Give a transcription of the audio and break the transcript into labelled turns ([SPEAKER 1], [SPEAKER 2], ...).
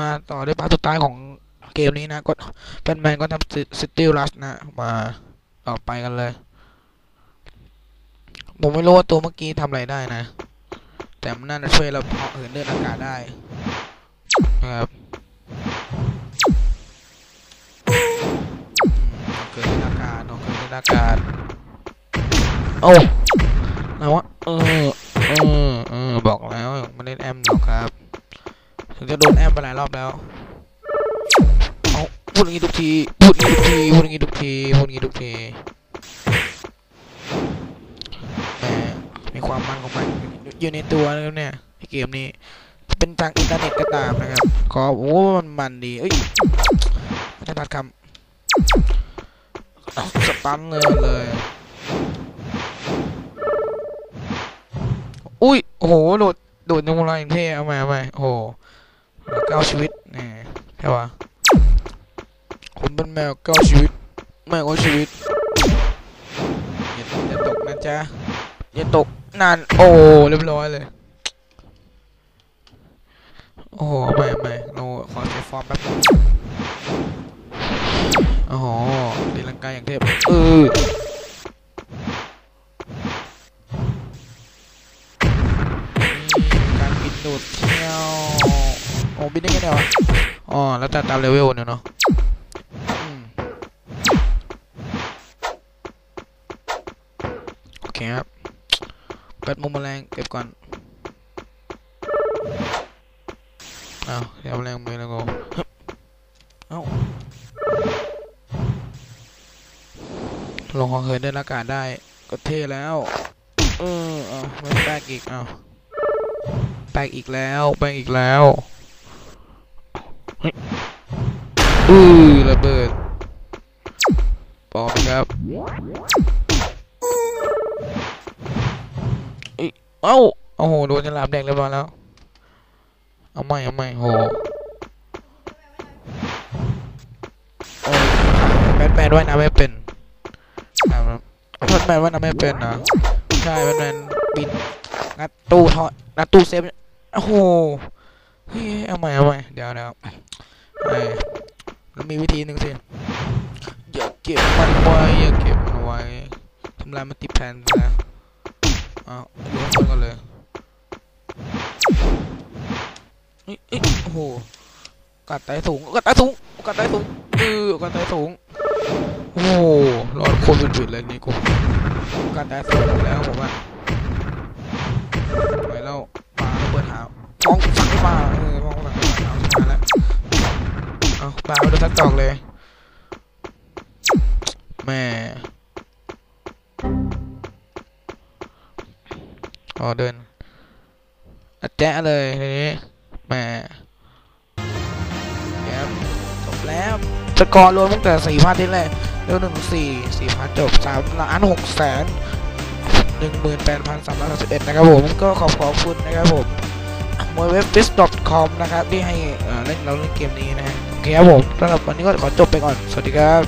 [SPEAKER 1] มาต่อด้วยพาร์ทสุดท้ายของเกมนี้นะก็แบทแมนก็ทำซิตี้รัสนะมาต่อไปกันเลย ผมไม่รู้ว่าตัวเมื่อกี้ทำอะไรได้นะ แต่มันน่าจะช่วยเราเหาะเหินเดินอากาศได้นะครับเกิดอากาศเนาะเกิดอากาศโอ้ไหนวะเออเออเออบอกแล้วไม่เล่นแอมหรอกครับ ถึงจะโดนแอมไปหลายรอบแล้วเอาพูดอย่างนี้ทุกทีพูดอย่างนี้ทุกทีพูดอย่างนี้ทุกทีพูดอย่างนี้ทุกทีแหมมีความมันของมันอยู่ในตัวนะครับเนี่ยเกมนี้ เป็นทางอินเทอร์เน็ตก็ตามนะครับก็โอ้มันมันดีเอ้ยไม่ได้ตัดคำสตันเลยเลยอุ้ย โอ้โห โดด โดดลงมาอย่างเท่ เอาใหม่เอาใหม่โอ้โห เหลือเก้าชีวิตนี่ใช่ปะผมเป็นแมวเก้าชีวิต แมวเก้าชีวิตอย่าตกนะจ๊ะอย่าตกนานโอ้เรียบร้อยเลย โอ้โหไม่ไม่เราขอเซฟฟอร์มแป๊บโอ้โหตีลังกาอย่างเทพเออการบินโดดเที่ยว โอ้บินได้แค่ไหนวะอ๋อแล้วแต่ตามเลเวลเนี่ยเนาะโอเคครับเปิดมุมแมลงเก็บก่อนอ้าวเดี๋ยวแรงมือแล้วกูฮึบเอ้าลงของเหินเดินอากาศได้ก็เท่แล้ว เออเอาไม่แปลกอีกเอาแปลกอีกแล้วแปลกอีกแล้ว อือระเบิดปอมครับเอ้ยเอ้าโอ้โหโดนฉลามแดงเรียบร้อยแล้ว เอาไม่เอาไม่โหโอ้ยแบทแมนว่ายน้ำไม่เป็นครับแบทแมนว่ายน้ำไม่เป็นนะใช่แบทแมนบินงัดตู้ทอดงัดตู้เซฟโอ้โห เฮ้ยเอาใหม่เอาใหม่เดี๋ยวเดี๋ยวไอ้มันมีวิธีหนึ่งสิอย่าเก็บมันไว้อย่าเก็บมันไว้ทำลายมันติดแผ่นไปแล้วเอาดูข้างบนกันเลยเอ้ยเอ้ยโอ้โหกัดไตสูงกัดไตสูงกัดไตสูงเออกัดไตสูงโอ้โหรอดโคนสุดๆเลยนี่กูกัดไตสูงแล้วผมว่า กดอกเลยแม่อ๋อเดินอแจ๊ะเลยทีนี้แม่ครับจบแล้วสกอร์รวมตั้งแต่สี่พาร์ทที่แรกเร็วหนึ่งสี่สี่พาร์ทจบสามล้านหกแสนหนึ่งหมื่นแปดพันสามร้อยสิบเอ็ดนะครับผมก็ขอบขอบคุณนะครับผมมวยเว็บ f i s c o m นะครับที่ให้เล่นเราเล่นเกมนี้นะฮะ เคครับผมสำหรับวันนี้ก็ขอจบไปก่อน สวัสดีครับ